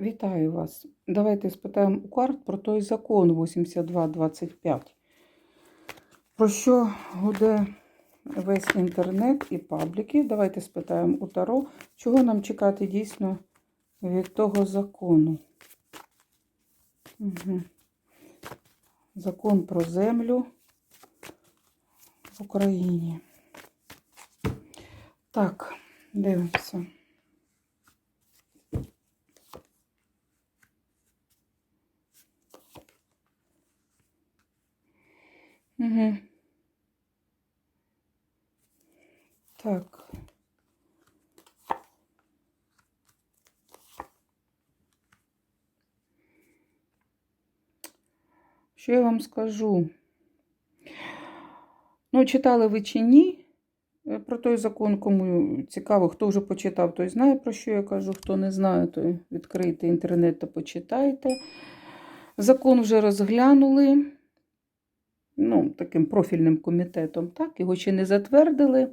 Вітаю вас. Давайте спитаємо у карт про той закон 8225. Про що гуде весь інтернет і пабліки. Давайте спитаємо у Таро, чого нам чекати дійсно від того закону. Угу. Закон про землю в Україні. Так, дивимося. Угу. Так. Що я вам скажу? Ну, читали ви чи ні е, про той закон, кому цікаво, хто вже почитав, той знає, про що я кажу. Хто не знає, той відкрийте інтернет та почитайте. Закон вже розглянули ну, таким профільним комітетом. так, Його ще не затвердили,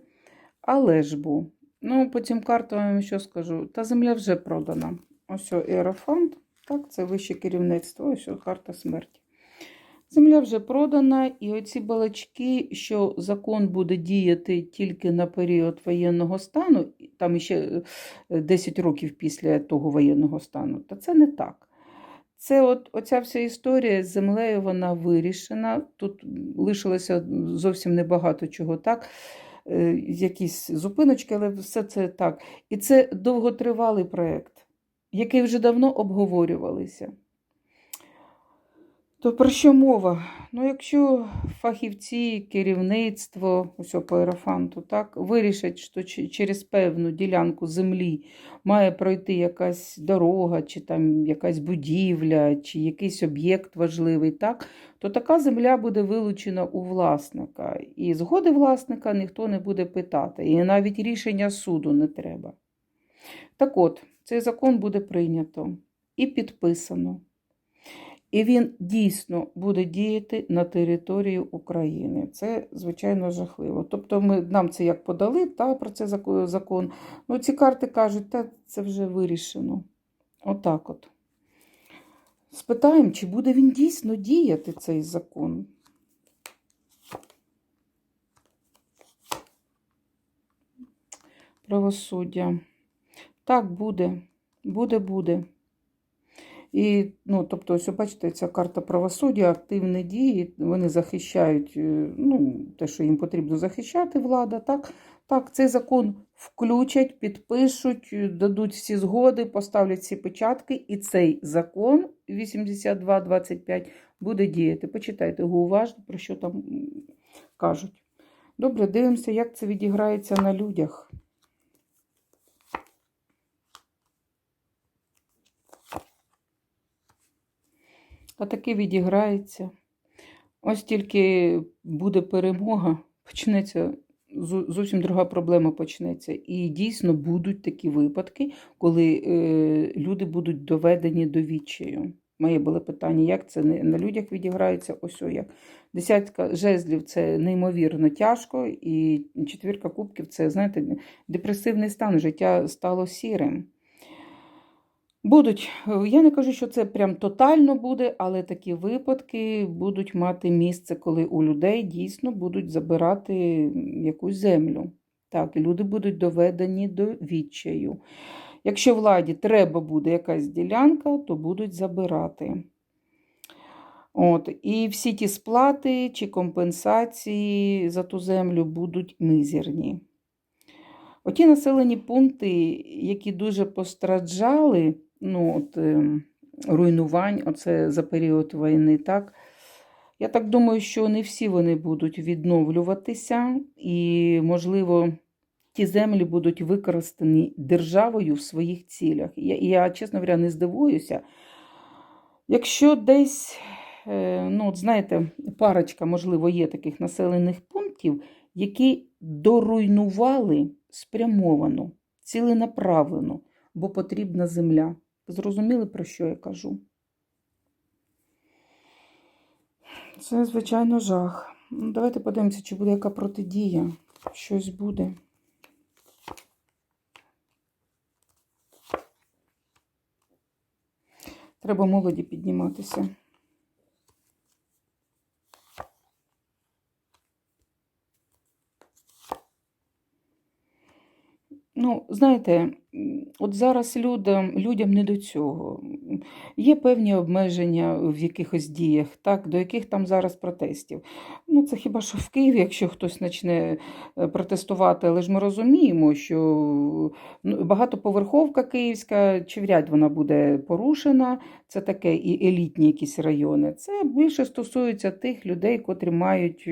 але ж бо. Ну, по цим картам що скажу? Та земля вже продана. Ось Ерофонд, так, це вище керівництво, ось карта смерті. Земля вже продана, і оці балачки, що закон буде діяти тільки на період воєнного стану, там ще 10 років після того воєнного стану, та це не так. Це от оця вся історія з землею вона вирішена. Тут лишилося зовсім небагато чого так. Якісь зупиночки, але все це так. І це довготривалий проєкт, який вже давно обговорювалися. То про що мова? Ну, якщо фахівці, керівництво, ось по аерофанту, так, вирішать, що через певну ділянку землі має пройти якась дорога, чи там якась будівля, чи якийсь об'єкт важливий, так, то така земля буде вилучена у власника. І згоди власника ніхто не буде питати. І навіть рішення суду не треба. Так от, цей закон буде прийнято і підписано. І він дійсно буде діяти на території України. Це, звичайно, жахливо. Тобто, ми нам це як подали та, про це закон. Ну, ці карти кажуть, та це вже вирішено. Отак от. Спитаємо, чи буде він дійсно діяти цей закон. Правосуддя. Так, буде. Буде, буде. І, ну, тобто, ось, бачите, ця карта правосуддя, активні дії, вони захищають е, ну, те, що їм потрібно захищати влада. Так, так, цей закон включать, підпишуть, е, дадуть всі згоди, поставлять всі печатки, і цей закон 8225 буде діяти. Почитайте його уважно, про що там кажуть. Добре, дивимося, як це відіграється на людях. А таки відіграється. Ось тільки буде перемога, почнеться зовсім друга проблема почнеться. І дійсно будуть такі випадки, коли е, люди будуть доведені до відчаю. Моє було питання, як це на людях відіграється? Ось о як. Десятка жезлів це неймовірно тяжко, і четвірка кубків це, знаєте, депресивний стан, життя стало сірим. Будуть, е, я не кажу, що це прям тотально буде, але такі випадки будуть мати місце, коли у людей дійсно будуть забирати якусь землю. Так, і люди будуть доведені до відчаю. Якщо владі треба буде якась ділянка, то будуть забирати. От, І всі ті сплати чи компенсації за ту землю будуть мизерні. Оті населені пункти, які дуже постраждали, ну, от, е, руйнувань оце за період війни. так. Я так думаю, що не всі вони будуть відновлюватися, і, можливо, ті землі будуть використані державою в своїх цілях. Я, я чесно говоря, не здивуюся. Якщо десь, е, ну, от знаєте, парочка, можливо, є таких населених пунктів, які доруйнували спрямовано, ціленаправлено, бо потрібна земля. Зрозуміли, про що я кажу? Це, звичайно, жах. Ну, Давайте подивимося, чи буде яка протидія. Щось буде. Треба молоді підніматися. Ну, знаєте, от зараз людям, людям не до цього. Є певні обмеження в якихось діях, так, до яких там зараз протестів. Ну, це хіба що в Києві, якщо хтось почне е, протестувати, але ж ми розуміємо, що ну, багатоповерховка київська, чи вряд вона буде порушена, це таке і елітні якісь райони. Це більше стосується тих людей, котрі мають.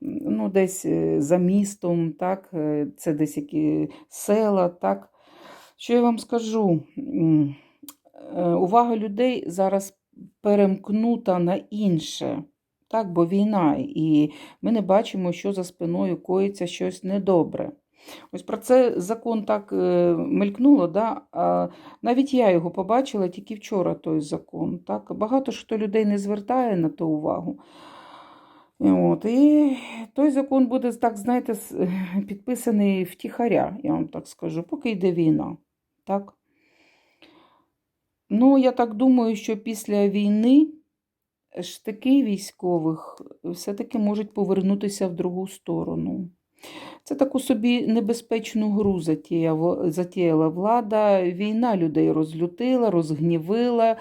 Ну, десь е, за містом, так, е, це десь які села, так. Що я вам скажу? Е, Увага людей зараз перемкнута на інше. Так, бо війна, і ми не бачимо, що за спиною коїться щось недобре. Ось про це закон так мелькнуло, да? а навіть я його побачила тільки вчора, той закон. Так? Багато хто людей не звертає на то увагу. От, і той закон буде, так, знаєте, підписаний втіхаря, я вам так скажу, поки йде війна. Так? Ну, я так думаю, що після війни штики військових все-таки можуть повернутися в другу сторону. Це таку собі небезпечну гру затіяла, влада. Війна людей розлютила, розгнівила.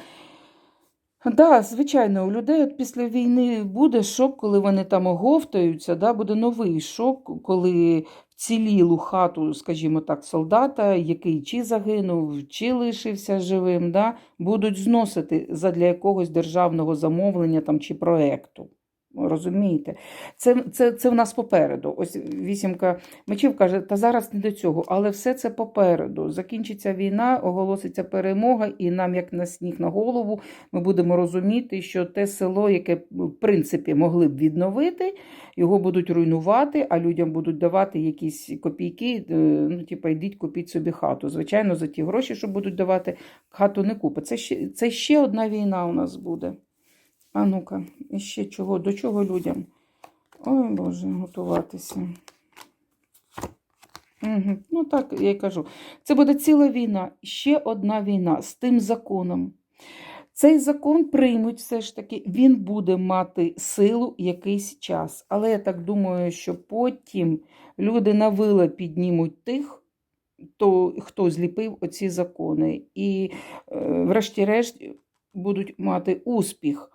Да, звичайно, у людей от після війни буде шок, коли вони там оговтаються, да, буде новий шок, коли вцілілу хату, скажімо так, солдата, який чи загинув, чи лишився живим, да, будуть зносити задля якогось державного замовлення там, чи проекту. Розумієте? Це, це, це в нас попереду. Ось вісімка мечів каже, та зараз не до цього, але все це попереду. Закінчиться війна, оголоситься перемога, і нам, як на сніг на голову, ми будемо розуміти, що те село, яке в принципі могли б відновити, його будуть руйнувати, а людям будуть давати якісь копійки. е, Ну, типа, йдіть, купіть собі хату. Звичайно, за ті гроші, що будуть давати, хату не купить. Це ще, це ще одна війна у нас буде. А ну-ка, і ще чого? До чого людям? Ой, Боже, готуватися. Угу. Ну, так я й кажу. Це буде ціла війна, ще одна війна з тим законом. Цей закон приймуть все ж таки, він буде мати силу якийсь час. Але я так думаю, що потім люди на вила піднімуть тих, то, хто зліпив оці закони. І, е, врешті-решт, будуть мати успіх.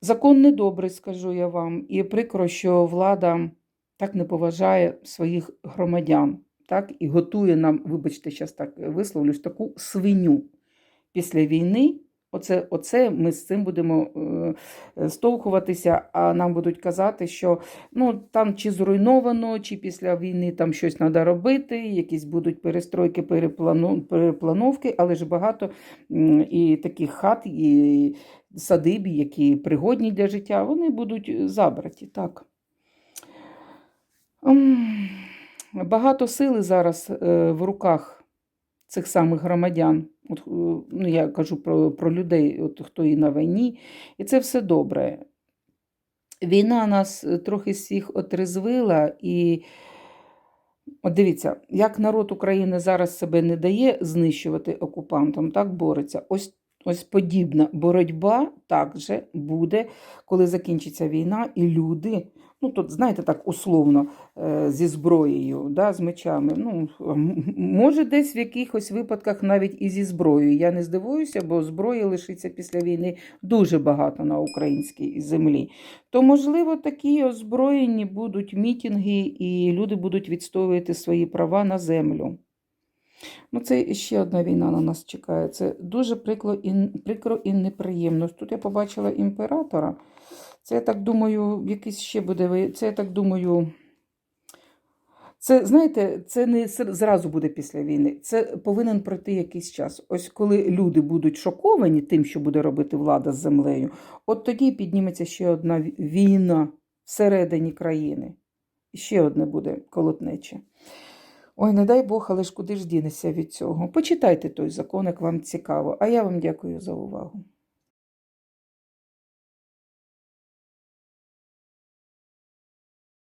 Закон недобрий, скажу я вам, і прикро, що влада так не поважає своїх громадян, так, і готує нам, вибачте, зараз так висловлюсь, таку свиню після війни. Оце, оце ми з цим будемо е, стовхуватися, а нам будуть казати, що ну, там чи зруйновано, чи після війни там щось треба робити, якісь будуть перестройки, переплану, переплановки, але ж багато і таких хат, і садиб, які пригодні для життя, вони будуть забраті. Так. Багато сили зараз е, в руках цих самих громадян. От, е, ну, я кажу про, про людей, от, хто і на війні, і це все добре. Війна нас е, трохи всіх отрезвила, і от дивіться, як народ України зараз себе не дає знищувати окупантом, так бореться. Ось, ось подібна боротьба також буде, коли закінчиться війна, і люди, ну тут, знаєте, так условно, е, зі зброєю, да, з мечами. Ну, може, десь в якихось випадках навіть і зі зброєю. Я не здивуюся, бо зброї лишиться після війни дуже багато на українській землі. То, можливо, такі озброєні будуть мітинги, і люди будуть відстоювати свої права на землю. Ну, це ще одна війна на нас чекає. Це дуже прикро і, прикро і неприємно. Тут я побачила імператора. Це, я так думаю, якийсь ще буде. Це, я так думаю. Це, знаєте, це не зразу буде після війни. Це повинен пройти якийсь час. Ось коли люди будуть шоковані тим, що буде робити влада з землею, от тоді підніметься ще одна війна всередині країни. Ще одне буде колотнече. Ой, не дай Бог, але ж куди ж дінешся від цього? Почитайте той закон, як вам цікаво. А я вам дякую за увагу.